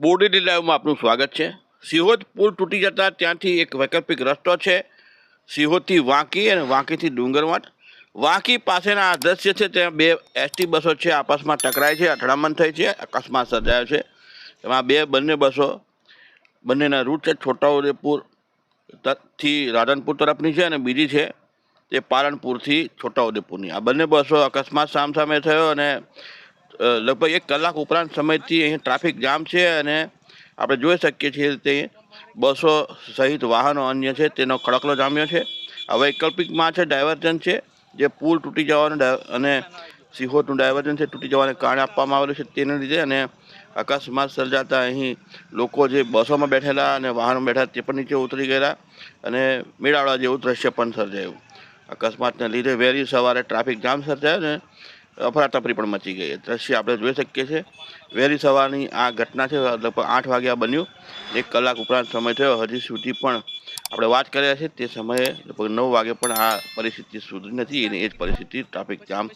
બોડેલી લાઈવમાં આપનું સ્વાગત છે. સિહોદ પુલ તૂટી જતા ત્યાંથી એક વૈકલ્પિક રસ્તો છે. સિહોદથી વાંકી અને વાંકીથી ડુંગરવાટ વાંકી પાસેના આ દ્રશ્ય છે, ત્યાં બે એસટી બસો છે, આપસમાં ટકરાય છે, અથડામણ થઈ છે, અકસ્માત સર્જાયો છે. એમાં બે બંને બસો, બંનેના રૂટ છે, છોટાઉદેપુરથી રાધનપુર તરફની છે અને બીજી છે તે પાલનપુરથી છોટાઉદેપુરની. આ બંને બસો અકસ્માત સામસામે થયો અને લગભગ એક કલાક ઉપરાંત સમયથી અહીં ટ્રાફિક જામ છે અને આપણે જોઈ શકીએ છીએ તે બસો સહિત વાહનો અન્ય છે તેનો ખડકલો જામ્યો છે. આ વૈકલ્પિકમાં છે ડાયવર્જન છે, જે પુલ તૂટી જવાનું અને સિહોરનું ડાયવર્જન છે તૂટી જવાને કારણે આપવામાં આવેલું છે તેને લીધે અને અકસ્માત સર્જાતા અહીં લોકો જે બસોમાં બેઠેલા અને વાહનમાં બેઠા તે પણ નીચે ઉતરી ગયેલા અને મેળાવડા જેવું દ્રશ્ય પણ સર્જાયું. અકસ્માતને લીધે વહેલી સવારે ટ્રાફિક જામ સર્જાયો ને અફરાતફરી પણ મચી ગઈ. દ્રશ્ય આપણે જોઈ શકીએ છીએ. વહેલી સવારની આ ઘટના છે, લગભગ આઠ વાગ્યા બન્યું. એક કલાક ઉપરાંત સમય થયો. હજી સુધી પણ આપણે વાત કર્યા છે તે સમયે લગભગ નવ વાગે પણ આ પરિસ્થિતિ સુધરી નથી. અને એ જ પરિસ્થિતિ ટ્રાફિક જામ